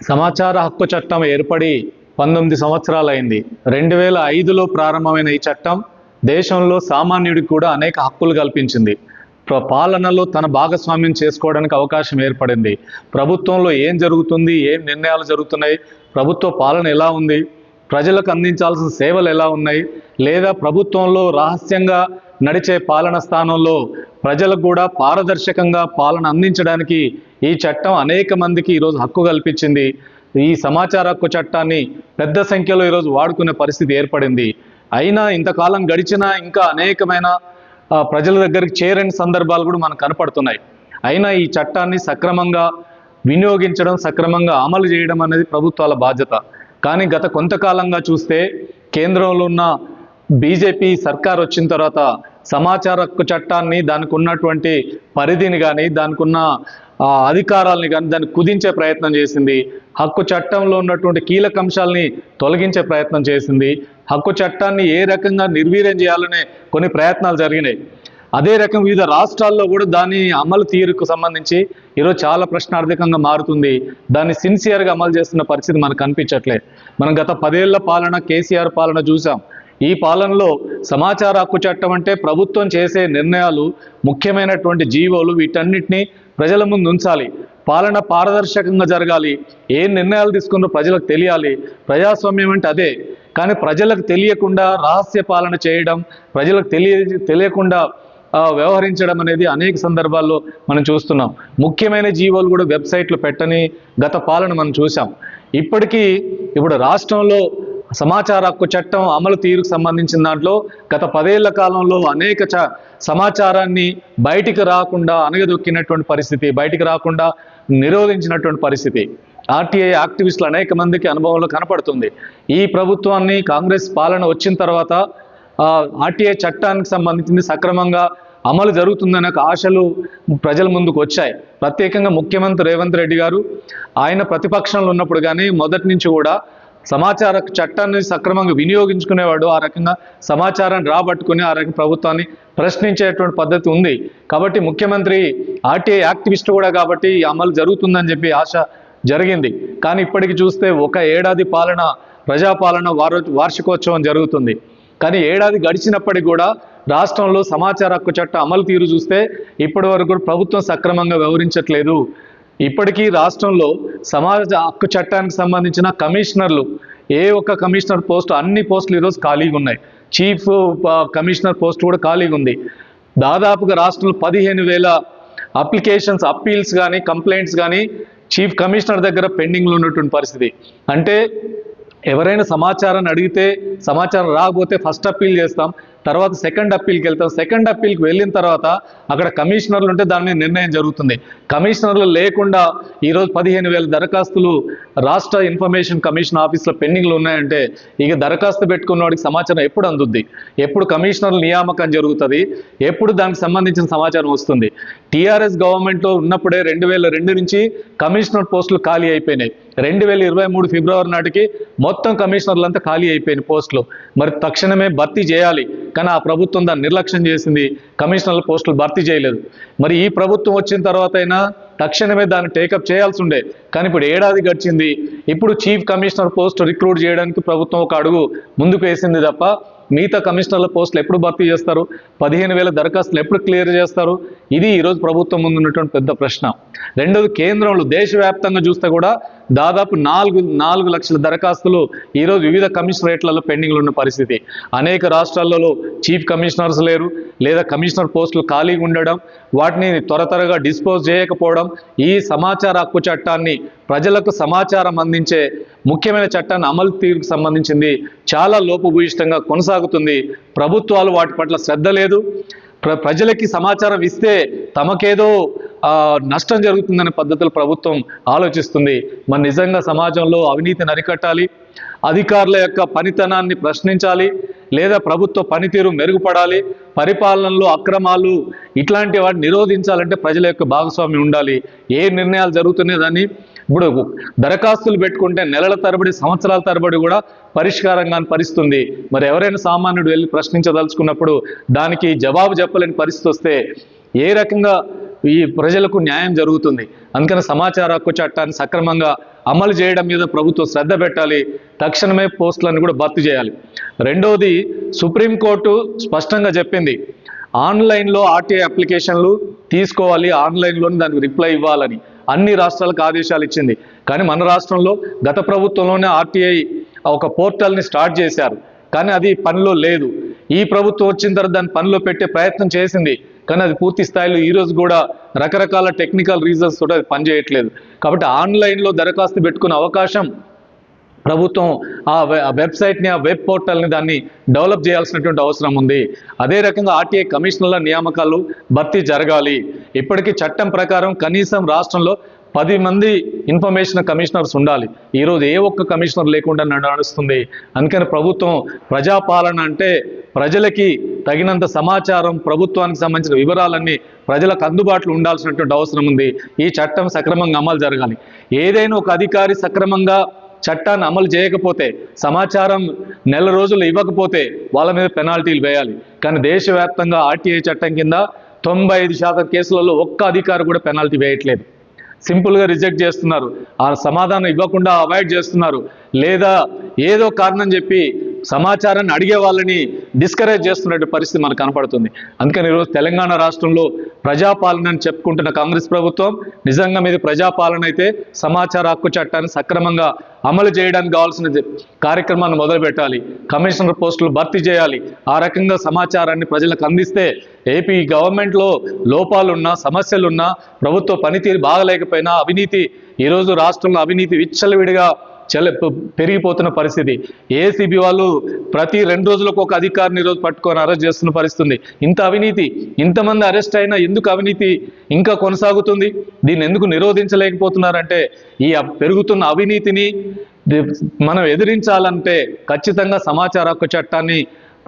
సమాచార హక్కు చట్టం ఏర్పడి పంతొమ్మిది సంవత్సరాలైంది. రెండు వేల ఐదులో ప్రారంభమైన ఈ చట్టం దేశంలో సామాన్యుడికి కూడా అనేక హక్కులు కల్పించింది. పాలనలో తన భాగస్వామ్యం చేసుకోవడానికి అవకాశం ఏర్పడింది. ప్రభుత్వంలో ఏం జరుగుతుంది ఏం నిర్ణయాలు జరుగుతున్నాయి ప్రభుత్వ పాలన ఎలా ఉంది ప్రజలకు అందించాల్సిన సేవలు ఎలా ఉన్నాయి లేదా ప్రభుత్వంలో రహస్యంగా నడిచే పాలన స్థానంలో ప్రజలకు కూడా పారదర్శకంగా పాలన అందించడానికి ఈ చట్టం అనేక మందికి ఈరోజు హక్కు కల్పించింది. ఈ సమాచార హక్కు చట్టాన్ని పెద్ద సంఖ్యలో ఈరోజు వాడుకునే పరిస్థితి ఏర్పడింది. అయినా ఇంతకాలం గడిచినా ఇంకా అనేకమైన ప్రజల దగ్గరికి చేరని సందర్భాలు కూడా మనకు కనపడుతున్నాయి. అయినా ఈ చట్టాన్ని సక్రమంగా వినియోగించడం సక్రమంగా అమలు చేయడం అనేది ప్రభుత్వాల బాధ్యత. కానీ గత కొంతకాలంగా చూస్తే కేంద్రంలో ఉన్న బీజేపీ సర్కార్ వచ్చిన తర్వాత సమాచార హక్కు చట్టాన్ని దానికి ఉన్నటువంటి పరిధిని కానీ దానికి ఉన్న ఆ, అధికారాలని కానీ దాన్ని కుదించే ప్రయత్నం చేసింది. హక్కు చట్టంలో ఉన్నటువంటి కీలక అంశాలని తొలగించే ప్రయత్నం చేసింది. హక్కు చట్టాన్ని ఏ రకంగా నిర్వీర్యం చేయాలనే కొన్ని ప్రయత్నాలు జరిగినాయి. అదే రకం వివిధ రాష్ట్రాల్లో కూడా దాని అమలు తీరుకు సంబంధించి ఈరోజు చాలా ప్రశ్నార్థకంగా మారుతుంది. దాన్ని సిన్సియర్గా అమలు చేస్తున్న పరిస్థితి మనకు కనిపించట్లేదు మనం గత పదేళ్ళ పాలన కేసీఆర్ పాలన చూసాం. ఈ పాలనలో సమాచార హక్కు చట్టం అంటే ప్రభుత్వం చేసే నిర్ణయాలు ముఖ్యమైనటువంటి జీవోలు వీటన్నిటిని ప్రజల ముందు ఉంచాలి. పాలన పారదర్శకంగా జరగాలి. ఏ నిర్ణయాలు తీసుకున్నారో ప్రజలకు తెలియాలి. ప్రజాస్వామ్యం అంటే అదే. కానీ ప్రజలకు తెలియకుండా రహస్య పాలన చేయడం ప్రజలకు తెలియ తెలియకుండా వ్యవహరించడం అనేది అనేక సందర్భాల్లో మనం చూస్తున్నాం. ముఖ్యమైన జీవోలు కూడా వెబ్సైట్లు పెట్టని గత పాలన మనం చూసాం ఇప్పటికీ ఇప్పుడు రాష్ట్రంలో సమాచార హక్కు చట్టం అమలు తీరుకు సంబంధించిన దాంట్లో గత పదేళ్ళ కాలంలో అనేక చ సమాచారాన్ని బయటికి రాకుండా అనగదొక్కినటువంటి పరిస్థితి బయటికి రాకుండా నిరోధించినటువంటి పరిస్థితి. ఆర్టీఐ యాక్టివిస్టులు అనేక మందికి అనుభవంలో కనపడుతుంది. ఈ ప్రభుత్వాన్ని కాంగ్రెస్ పాలన వచ్చిన తర్వాత ఆర్టీఐ చట్టానికి సంబంధించింది సక్రమంగా అమలు జరుగుతుందనే ఆశలు ప్రజల ముందుకు వచ్చాయి. ప్రత్యేకంగా ముఖ్యమంత్రి రేవంత్ రెడ్డి గారు ఆయన ప్రతిపక్షంలో ఉన్నప్పుడు కానీ మొదటి నుంచి కూడా సమాచార చట్టాన్ని సక్రమంగా వినియోగించుకునేవాడు ఆ రకంగా సమాచారాన్ని రాబట్టుకుని ఆ రకంగా ప్రభుత్వాన్ని ప్రశ్నించేటువంటి పద్ధతి ఉంది. కాబట్టి ముఖ్యమంత్రి ఆర్టీఐ యాక్టివిస్ట్ కూడా కాబట్టి ఈ అమలు జరుగుతుందని చెప్పి ఆశ జరిగింది. కానీ ఇప్పటికి చూస్తే ఒక ఏడాది పాలన ప్రజాపాలన వారో వార్షికోత్సవం జరుగుతుంది. కానీ ఏడాది గడిచినప్పటికీ కూడా రాష్ట్రంలో సమాచార హక్కు చట్టం అమలు తీరు చూస్తే ఇప్పటి వరకు ప్రభుత్వం సక్రమంగా వ్యవహరించట్లేదు. ఇప్పటికీ రాష్ట్రంలో సమాజ హక్కు చట్టానికి సంబంధించిన కమిషనర్లు ఏ ఒక్క కమిషనర్ పోస్ట్ అన్ని పోస్టులు ఈరోజు ఖాళీగా ఉన్నాయి. చీఫ్ కమిషనర్ పోస్ట్ కూడా ఖాళీగా ఉంది. దాదాపుగా రాష్ట్రంలో పదిహేను వేల అప్లికేషన్స్ అప్పీల్స్ కానీ కంప్లైంట్స్ కానీ చీఫ్ కమిషనర్ దగ్గర పెండింగ్లో ఉన్నటువంటి పరిస్థితి. అంటే ఎవరైనా సమాచారాన్ని అడిగితే సమాచారం రాకపోతే ఫస్ట్ అప్పీల్ చేస్తాం. తర్వాత సెకండ్ అప్పీల్కి వెళ్తాం. సెకండ్ అప్పీల్కి వెళ్ళిన తర్వాత అక్కడ కమిషనర్లు ఉంటే దాని నిర్ణయం జరుగుతుంది. కమిషనర్లు లేకుండా ఈరోజు పదిహేను వేల దరఖాస్తులు రాష్ట్ర ఇన్ఫర్మేషన్ కమిషన్ ఆఫీస్లో పెండింగ్లు ఉన్నాయంటే ఇక దరఖాస్తు పెట్టుకున్న వాడికి సమాచారం ఎప్పుడు అందుద్ది? ఎప్పుడు కమిషనర్ల నియామకం జరుగుతుంది? ఎప్పుడు దానికి సంబంధించిన సమాచారం వస్తుంది? టీఆర్ఎస్ గవర్నమెంట్లో ఉన్నప్పుడే రెండు వేల రెండు నుంచి కమిషనర్ పోస్టులు ఖాళీ అయిపోయినాయి. రెండు వేల ఇరవై మూడు ఫిబ్రవరి నాటికి మొత్తం కమిషనర్లంతా ఖాళీ అయిపోయిన పోస్టులు. మరి తక్షణమే భర్తీ చేయాలి. కానీ ఆ ప్రభుత్వం దాన్ని నిర్లక్ష్యం చేసింది. కమిషనర్ల పోస్టులు భర్తీ చేయలేదు. మరి ఈ ప్రభుత్వం వచ్చిన తర్వాత అయినా తక్షణమే దాన్ని టేకప్ చేయాల్సి ఉండే. కానీ ఇప్పుడు ఏడాది గడిచింది. ఇప్పుడు చీఫ్ కమిషనర్ పోస్ట్ రిక్రూట్ చేయడానికి ప్రభుత్వం ఒక అడుగు ముందుకు వేసింది తప్ప మిగతా కమిషనర్ల పోస్టులు ఎప్పుడు భర్తీ చేస్తారు? పదిహేను వేల దరఖాస్తులు ఎప్పుడు క్లియర్ చేస్తారు? ఇది ఈరోజు ప్రభుత్వం ముందు ఉన్నటువంటి పెద్ద ప్రశ్న. రెండోది కేంద్రంలో దేశవ్యాప్తంగా చూస్తే కూడా దాదాపు నాలుగు నాలుగు లక్షల దరఖాస్తులు ఈరోజు వివిధ కమిషనరేట్లలో పెండింగ్లు ఉన్న పరిస్థితి. అనేక రాష్ట్రాలలో చీఫ్ కమిషనర్స్ లేరు లేదా కమిషనర్ పోస్టులు ఖాళీగా ఉండడం వాటిని త్వర త్వరగా డిస్పోజ్ చేయకపోవడం ఈ సమాచార హక్కు చట్టాన్ని ప్రజలకు సమాచారం అందించే ముఖ్యమైన చట్టాన్ని అమలు తీరుకు సంబంధించింది చాలా లోపభూయిష్టంగా కొనసాగుతుంది. ప్రభుత్వాలు వాటి పట్ల శ్రద్ధ లేదు. ప్ర ప్రజలకి సమాచారం ఇస్తే తమకేదో నష్టం జరుగుతుందనే పద్ధతులు ప్రభుత్వం ఆలోచిస్తుంది. మరి నిజంగా సమాజంలో అవినీతిని అరికట్టాలి అధికారుల యొక్క పనితనాన్ని ప్రశ్నించాలి. లేదా ప్రభుత్వ పనితీరు మెరుగుపడాలి. పరిపాలనలో అక్రమాలు ఇట్లాంటి వాటిని నిరోధించాలంటే ప్రజల యొక్క భాగస్వామ్యం ఉండాలి. ఏ నిర్ణయాలు జరుగుతున్నాయి దాన్ని ఇప్పుడు దరఖాస్తులు పెట్టుకుంటే నెలల తరబడి సంవత్సరాల తరబడి కూడా పరిష్కారం కాని పరిస్థితుంది మరి ఎవరైనా సామాన్యుడు వెళ్ళి ప్రశ్నించదలుచుకున్నప్పుడు దానికి జవాబు చెప్పలేని పరిస్థితి వస్తే ఏ రకంగా ఈ ప్రజలకు న్యాయం జరుగుతుంది? అందుకని సమాచార హక్కు చట్టాన్ని సక్రమంగా అమలు చేయడం మీద ప్రభుత్వం శ్రద్ధ పెట్టాలి. తక్షణమే పోస్టులను కూడా భర్తీ చేయాలి. రెండవది సుప్రీంకోర్టు స్పష్టంగా చెప్పింది ఆన్లైన్లో ఆర్టీఐ అప్లికేషన్లు తీసుకోవాలి ఆన్లైన్లోనే దానికి రిప్లై ఇవ్వాలని. అన్ని రాష్ట్రాలకు ఆదేశాలు ఇచ్చింది. కానీ మన రాష్ట్రంలో గత ప్రభుత్వంలోనే ఆర్టీఐ ఒక పోర్టల్ని స్టార్ట్ చేశారు. కానీ అది పనిలో లేదు. ఈ ప్రభుత్వం వచ్చిన తర్వాత దాన్ని పనిలో పెట్టే ప్రయత్నం చేసింది. కానీ అది పూర్తి స్థాయిలో ఈరోజు కూడా రకరకాల టెక్నికల్ రీజన్స్ తోటి అది పనిచేయట్లేదు. కాబట్టి ఆన్లైన్లో దరఖాస్తు పెట్టుకునే అవకాశం ప్రభుత్వం ఆ వెబ్సైట్ని ఆ వెబ్ పోర్టల్ని దాన్ని డెవలప్ చేయాల్సినటువంటి అవసరం ఉంది. అదే రకంగా ఆర్టీఐ కమిషనర్ల నియామకాలు భర్తీ జరగాలి. ఇప్పటికీ చట్టం ప్రకారం కనీసం రాష్ట్రంలో పది మంది ఇన్ఫర్మేషన్ కమిషనర్స్ ఉండాలి. ఈరోజు ఏ ఒక్క కమిషనర్ లేకుండా నడుస్తుంది. అందుకని ప్రభుత్వం ప్రజాపాలన అంటే ప్రజలకి తగినంత సమాచారం ప్రభుత్వానికి సంబంధించిన వివరాలన్నీ ప్రజలకు అందుబాటులో ఉండాల్సినటువంటి అవసరం ఉంది. ఈ చట్టం సక్రమంగా అమలు జరగాలి. ఏదైనా ఒక అధికారి సక్రమంగా చట్టాన్ని అమలు చేయకపోతే సమాచారం నెల రోజులు ఇవ్వకపోతే వాళ్ళ మీద పెనాల్టీలు వేయాలి. కానీ దేశవ్యాప్తంగా ఆర్టీఐ చట్టం కింద తొంభై ఐదు శాతం కేసులలో ఒక్క అధికారి కూడా పెనాల్టీ వేయట్లేదు. సింపుల్గా రిజెక్ట్ చేస్తున్నారు. ఆ సమాధానం ఇవ్వకుండా అవాయిడ్ చేస్తున్నారు. లేదా ఏదో కారణం చెప్పి సమాచారాన్ని అడిగే వాళ్ళని డిస్కరేజ్ చేస్తున్నట్టు పరిస్థితి మనకు కనపడుతుంది. అందుకని ఈరోజు తెలంగాణ రాష్ట్రంలో ప్రజాపాలన అని చెప్పుకుంటున్న కాంగ్రెస్ ప్రభుత్వం నిజంగా మీద ప్రజాపాలన అయితే సమాచార హక్కు చట్టాన్ని సక్రమంగా అమలు చేయడానికి కావాల్సిన కార్యక్రమాన్ని మొదలుపెట్టాలి. కమిషనర్ పోస్టులు భర్తీ చేయాలి. ఆ రకంగా సమాచారాన్ని ప్రజలకు అందిస్తే ఏపీ గవర్నమెంట్లో లోపాలున్నా సమస్యలున్నా ప్రభుత్వ పనితీరు బాగలేకపోయినా అవినీతి ఈరోజు రాష్ట్రంలో అవినీతి విచ్చలవిడిగా చల పెరిగిపోతున్న పరిస్థితి. ఏసీబీ వాళ్ళు ప్రతి రెండు రోజులకు ఒక అధికారిని ఈరోజు పట్టుకొని అరెస్ట్ చేస్తున్న పరిస్థితి ఇంత అవినీతి ఇంతమంది అరెస్ట్ అయినా ఎందుకు అవినీతి ఇంకా కొనసాగుతుంది? దీన్ని ఎందుకు నిరోధించలేకపోతున్నారంటే ఈ పెరుగుతున్న అవినీతిని మనం ఎదిరించాలంటే ఖచ్చితంగా సమాచార హక్కు చట్టాన్ని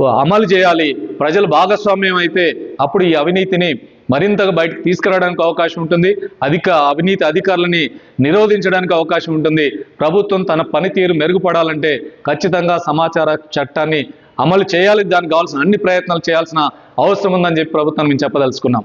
అమలు చేయాలి. ప్రజలు భాగస్వామ్యం అయితే అప్పుడు ఈ అవినీతిని మరింతగా బయటకు తీసుకురావడానికి అవకాశం ఉంటుంది. అధిక అవినీతి అధికారులని నిరోధించడానికి అవకాశం ఉంటుంది. ప్రభుత్వం తన పనితీరు మెరుగుపడాలంటే ఖచ్చితంగా సమాచార చట్టాన్ని అమలు చేయాలి. దానికి కావాల్సిన అన్ని ప్రయత్నాలు చేయాల్సిన అవసరం ఉందని చెప్పి ప్రభుత్వం మేము చెప్పదలుచుకున్నాం.